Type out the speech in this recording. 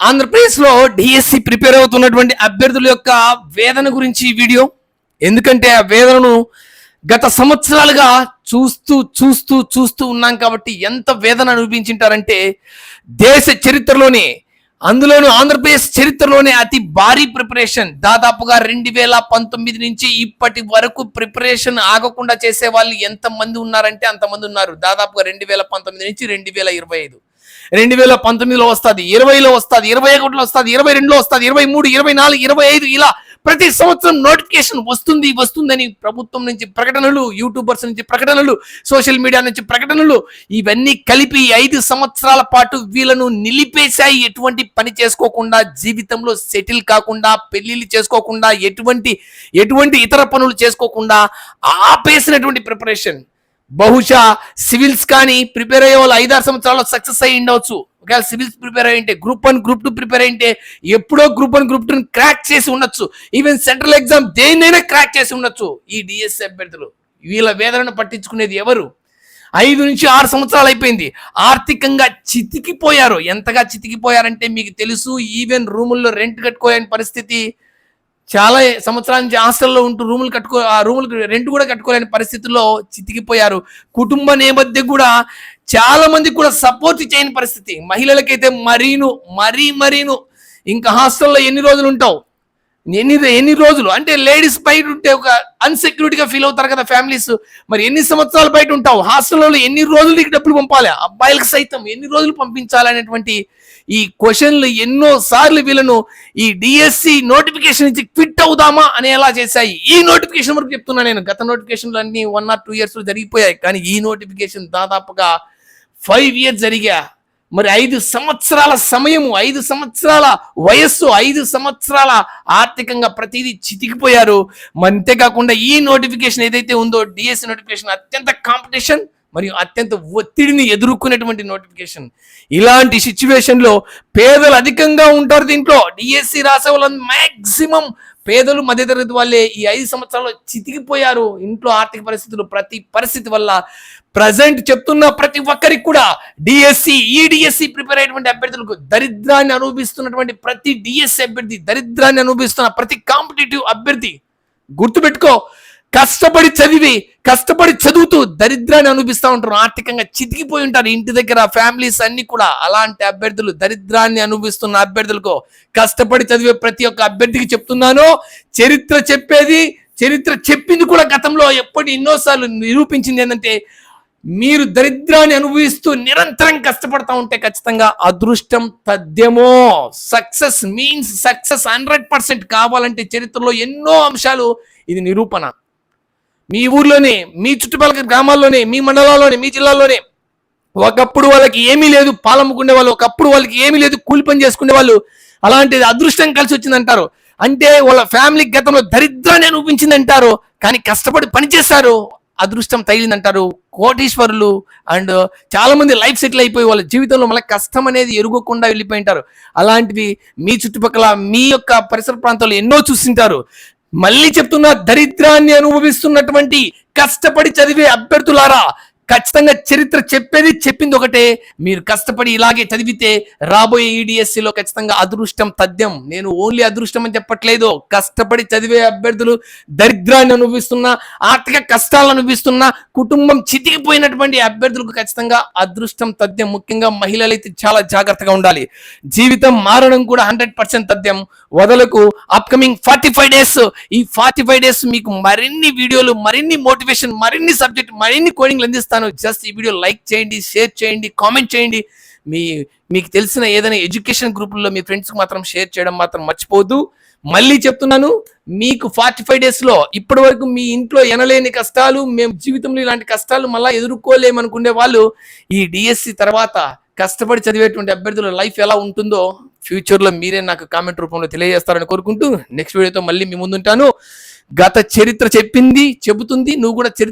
ఆంధ్రప్రదేశ్లో DSC prepare అవుతున్నటువంటి అభ్యర్థుల యొక్క వేదన గురించి వీడియో. ఎందుకంటే ఆ వేదనను గత సంవత్సరాలుగా చూస్తూ చూస్తూ చూస్తూ ఉన్నాం కాబట్టి ఎంత వేదన అనుభవించింటారంటే దేశ చరిత్రలోనే అందులోనూ ఆంధ్రప్రదేశ్ చరిత్రలోనే అతి భారీ ప్రిపరేషన్. దాదాపుగా రెండు వేల పంతొమ్మిది నుంచి ఇప్పటి వరకు ప్రిపరేషన్ ఆగకుండా చేసే వాళ్ళు ఎంత మంది ఉన్నారంటే అంతమంది ఉన్నారు. దాదాపుగా రెండు వేల పంతొమ్మిది నుంచి రెండు వేల ఇరవై ఐదు. రెండు వేల పంతొమ్మిదిలో వస్తుంది ఇరవైలో వస్తుంది ఇరవై ఒకటిలో వస్తుంది ఇరవై రెండులో వస్తుంది ఇరవై మూడు ఇరవై నాలుగు ఇరవై ఐదు ఇలా ప్రతి సంవత్సరం నోటిఫికేషన్ వస్తుంది వస్తుందని ప్రభుత్వం నుంచి ప్రకటనలు యూట్యూబర్స్ నుంచి ప్రకటనలు సోషల్ మీడియా నుంచి ప్రకటనలు ఇవన్నీ కలిపి ఐదు సంవత్సరాల పాటు వీళ్ళను నిలిపేశాయి. ఎటువంటి పని చేసుకోకుండా జీవితంలో సెటిల్ కాకుండా పెళ్ళిళ్ళు చేసుకోకుండా ఎటువంటి ఎటువంటి ఇతర పనులు చేసుకోకుండా ఆపేసినటువంటి ప్రిపరేషన్. బహుశా సివిల్స్ కానీ ప్రిపేర్ అయ్యే వాళ్ళు ఐదారు సంవత్సరాల్లో సక్సెస్ అయ్యి ఉండవచ్చు. ఒకవేళ civils prepare అయ్యింటే group one group two prepare అయ్యింటే ఎప్పుడో గ్రూప్ వన్ గ్రూప్ టూని క్రాక్ చేసి ఉండొచ్చు. ఈవెన్ సెంట్రల్ ఎగ్జామ్ దేన్నైనా క్రాక్ చేసి ఉండొచ్చు. ఈ డిఎస్సి అభ్యర్థులు వీళ్ళ వేదనను పట్టించుకునేది ఎవరు? ఐదు నుంచి ఆరు సంవత్సరాలు అయిపోయింది. ఆర్థికంగా చితికిపోయారు. ఎంతగా చితికిపోయారంటే మీకు తెలుసు ఈవెన్ రూముల్లో రెంట్ కట్టుకోలేని పరిస్థితి. చాలా సంవత్సరాల నుంచి హాస్టల్లో ఉంటూ రూములు కట్టుకో ఆ రూములు రెంట్ కూడా కట్టుకోలేని పరిస్థితుల్లో చితికిపోయారు. కుటుంబ నేపథ్యం కూడా చాలా మంది కూడా సపోర్ట్ చేయని పరిస్థితి. మహిళలకైతే మరీను మరీ మరీను. ఇంకా హాస్టల్లో ఎన్ని రోజులు ఉంటావు? ఎన్ని ఎన్ని రోజులు? అంటే లేడీస్ బయట ఉంటే ఒక అన్సెక్యూరిటీగా ఫీల్ అవుతారు కదా ఫ్యామిలీస్ మరి ఎన్ని సంవత్సరాలు బయట ఉంటావు? హాస్టల్లో ఎన్ని రోజులు నీకు డబ్బులు పంపాలి? అబ్బాయిలకు సైతం ఎన్ని రోజులు పంపించాలనేటువంటి ఈ క్వశ్చన్లు ఎన్నో సార్లు వీళ్ళను ఈ డిఎస్సి నోటిఫికేషన్ నుంచి క్విట్ అవుదామా అనేలా చేశాయి. ఈ నోటిఫికేషన్ వరకు చెప్తున్నా నేను. గత నోటిఫికేషన్లు అన్ని వన్ ఆర్ టూ ఇయర్స్ జరిగిపోయాయి. కానీ ఈ నోటిఫికేషన్ దాదాపుగా ఫైవ్ ఇయర్స్ జరిగా. మరి ఐదు సంవత్సరాల సమయము ఐదు సంవత్సరాల వయస్సు ఐదు సంవత్సరాల ఆర్థికంగా ప్రతిదీ చితికిపోయారు. అంతేకాకుండా ఈ నోటిఫికేషన్ ఏదైతే ఉందో డిఎస్సి నోటిఫికేషన్ అత్యంత కాంపిటీషన్ మరియు అత్యంత ఒత్తిడిని ఎదుర్కొనేటువంటి నోటిఫికేషన్. ఇలాంటి సిచ్యువేషన్లో పేదలు అధికంగా ఉంటారు దీంట్లో. డిఎస్సి రాసే వాళ్ళని మ్యాక్సిమం పేదలు మధ్యతరగతి వాళ్ళే ఈ ఐదు సంవత్సరాల్లో చితికిపోయారు. ఇంట్లో ఆర్థిక పరిస్థితులు ప్రతి పరిస్థితి వల్ల ప్రజెంట్ చెప్తున్న ప్రతి ఒక్కరికి కూడా డిఎస్సి ఈ ప్రిపేర్ అయినటువంటి అభ్యర్థులకు దరిద్రాన్ని అనుభవిస్తున్నటువంటి ప్రతి డిఎస్సి అభ్యర్థి దరిద్రాన్ని అనుభవిస్తున్న ప్రతి కాంపిటేటివ్ అభ్యర్థి గుర్తుపెట్టుకో కష్టపడి చదివి కష్టపడి చదువుతూ దరిద్రాన్ని అనుభవిస్తూ ఉంటారు. ఆర్థికంగా చితికిపోయి ఉంటారు. ఇంటి దగ్గర ఫ్యామిలీస్ అన్ని కూడా అలాంటి అభ్యర్థులు దరిద్రాన్ని అనుభవిస్తున్న అభ్యర్థులకు కష్టపడి చదివే ప్రతి ఒక్క అభ్యర్థికి చెప్తున్నాను. చరిత్ర చెప్పేది చరిత్ర చెప్పింది కూడా గతంలో ఎప్పటి ఎన్నోసార్లు నిరూపించింది ఏంటంటే మీరు దరిద్రాన్ని అనుభవిస్తూ నిరంతరం కష్టపడతా ఉంటే ఖచ్చితంగా అదృష్టం తద్యమో success means success hundred percent కావాలంటే చరిత్రలో ఎన్నో అంశాలు ఇది నిరూపణ. మీ ఊర్లోనే మీ చుట్టుపక్కల గ్రామాల్లోనే మీ మండలాల్లోనే మీ జిల్లాలోనే ఒకప్పుడు వాళ్ళకి ఏమీ లేదు పాలమ్ముకునే వాళ్ళు ఒకప్పుడు వాళ్ళకి ఏమీ లేదు కూలి పని చేసుకునే వాళ్ళు. అలాంటిది అదృష్టం కలిసి వచ్చిందంటారు. అంటే వాళ్ళ ఫ్యామిలీ గతంలో దరిద్రాన్ని అనిపించింది అంటారు కానీ కష్టపడి పనిచేశారు అదృష్టం తగిలిందంటారు కోటీశ్వరులు. అండ్ చాలామంది లైఫ్ సెటిల్ అయిపోయి వాళ్ళ జీవితంలో మళ్ళీ కష్టం అనేది ఎరుగకుండా వెళ్ళిపోయి ఉంటారు. అలాంటివి మీ చుట్టుపక్కల మీ యొక్క పరిసర ప్రాంతాల్లో ఎన్నో చూసింటారు మళ్ళీ చెప్తున్నా దరిద్రాన్ని అనుభవిస్తున్నటువంటి కష్టపడి చదివే అభ్యర్థులారా ఖచ్చితంగా చరిత్ర చెప్పేది చెప్పింది ఒకటే. మీరు కష్టపడి ఇలాగే చదివితే రాబోయే ఈడిఎస్సిలో ఖచ్చితంగా అదృష్టం తథ్యం. నేను ఓన్లీ అదృష్టం అని చెప్పట్లేదు. కష్టపడి చదివే అభ్యర్థులు దరిద్రాన్ని అనుభవిస్తున్న ఆర్థిక కష్టాలను అనుభవిస్తున్న కుటుంబం చితికిపోయినటువంటి అభ్యర్థులకు ఖచ్చితంగా అదృష్టం తథ్యం. ముఖ్యంగా మహిళలైతే చాలా జాగ్రత్తగా ఉండాలి. జీవితం మారడం కూడా హండ్రెడ్ పర్సెంట్ తథ్యం. వదలకు అప్కమింగ్ ఫార్టీ ఫైవ్ డేస్ ఈ ఫార్టీ ఫైవ్ డేస్ మీకు మరిన్ని వీడియోలు మరిన్ని మోటివేషన్ మరిన్ని సబ్జెక్ట్ మరిన్ని కోడింగ్లు అందిస్తాను. జస్ట్ ఈ వీడియో లైక్ చేయండి షేర్ చేయండి కామెంట్ చేయండి. మీ మీకు తెలిసిన ఏదైనా ఎడ్యుకేషన్ గ్రూపుల్లో మీ ఫ్రెండ్స్కి మాత్రం షేర్ చేయడం మాత్రం మర్చిపోవద్దు. మళ్ళీ చెప్తున్నాను మీకు ఫార్టీ ఫైవ్ డేస్లో ఇప్పటి వరకు మీ ఇంట్లో ఎనలేని కష్టాలు మేము జీవితంలో ఇలాంటి కష్టాలు మళ్ళీ ఎదుర్కోలేమనుకునే వాళ్ళు ఈ డిఎస్సి తర్వాత కష్టపడి చదివేటువంటి అభ్యర్థుల లైఫ్ ఎలా ఉంటుందో ఫ్యూచర్లో మీరే నాకు కామెంట్ రూపంలో తెలియజేస్తారని కోరుకుంటూ నెక్స్ట్ వీడియోతో మళ్ళీ మీ ముందుంటాను. గత చరిత్ర చెప్పింది చెబుతుంది నువ్వు కూడా చరిత్ర